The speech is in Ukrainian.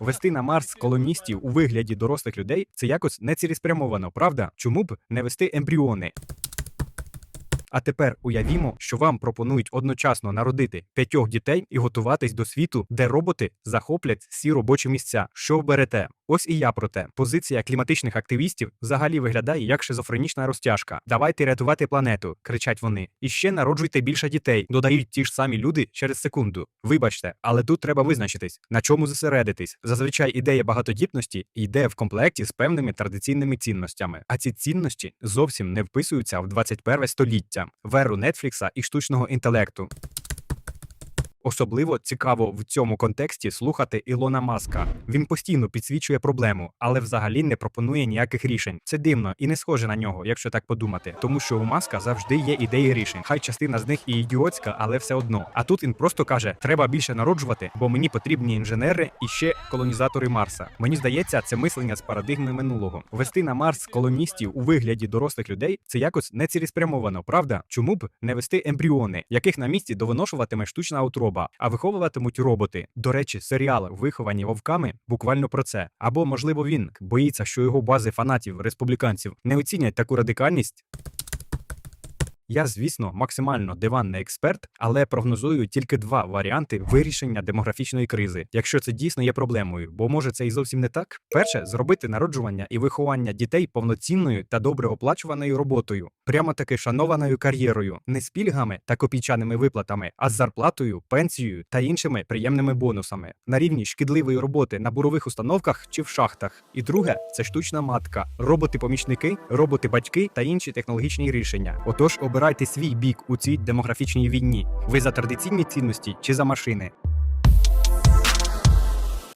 Вести на Марс колоністів у вигляді дорослих людей це якось нецілеспрямовано, правда? Чому б не вести ембріони? А тепер уявімо, що вам пропонують одночасно народити п'ятьох дітей і готуватись до світу, де роботи захоплять всі робочі місця. Що вберете? Ось і я про те. Позиція кліматичних активістів взагалі виглядає як шизофренічна розтяжка. Давайте рятувати планету, кричать вони. І ще народжуйте більше дітей, додають ті ж самі люди через секунду. Вибачте, але тут треба визначитись, на чому зосередитись. Зазвичай ідея багатодітності йде в комплекті з певними традиційними цінностями. А ці цінності зовсім не вписуються в 21 століття, в еру Нетфлікса і штучного інтелекту. Особливо цікаво в цьому контексті слухати Ілона Маска. Він постійно підсвічує проблему, але взагалі не пропонує ніяких рішень. Це дивно і не схоже на нього, якщо так подумати. Тому що у Маска завжди є ідеї рішень. Хай частина з них і ідіотська, але все одно. А тут він просто каже: треба більше народжувати, бо мені потрібні інженери і ще колонізатори Марса. Мені здається, це мислення з парадигми минулого. Вести на Марс колоністів у вигляді дорослих людей це якось нецілеспрямовано, правда? Чому б не вести ембріони, яких на місці довиношуватиме штучна утроба, а виховуватимуть роботи. До речі, серіал виховані вовками буквально про це. Або, можливо, він боїться, що його бази фанатів республіканців не оцінять таку радикальність. Я, звісно, максимально диванний експерт, але прогнозую тільки два варіанти вирішення демографічної кризи, якщо це дійсно є проблемою, бо може це і зовсім не так. Перше зробити народжування і виховання дітей повноцінною та добре оплачуваною роботою, прямо таки шанованою кар'єрою, не з пільгами та копійчаними виплатами, а з зарплатою, пенсією та іншими приємними бонусами на рівні шкідливої роботи на бурових установках чи в шахтах. І друге це штучна матка, роботи-помічники, роботи-батьки та інші технологічні рішення. Отож, обирайте свій бік у цій демографічній війні. Ви за традиційні цінності чи за машини.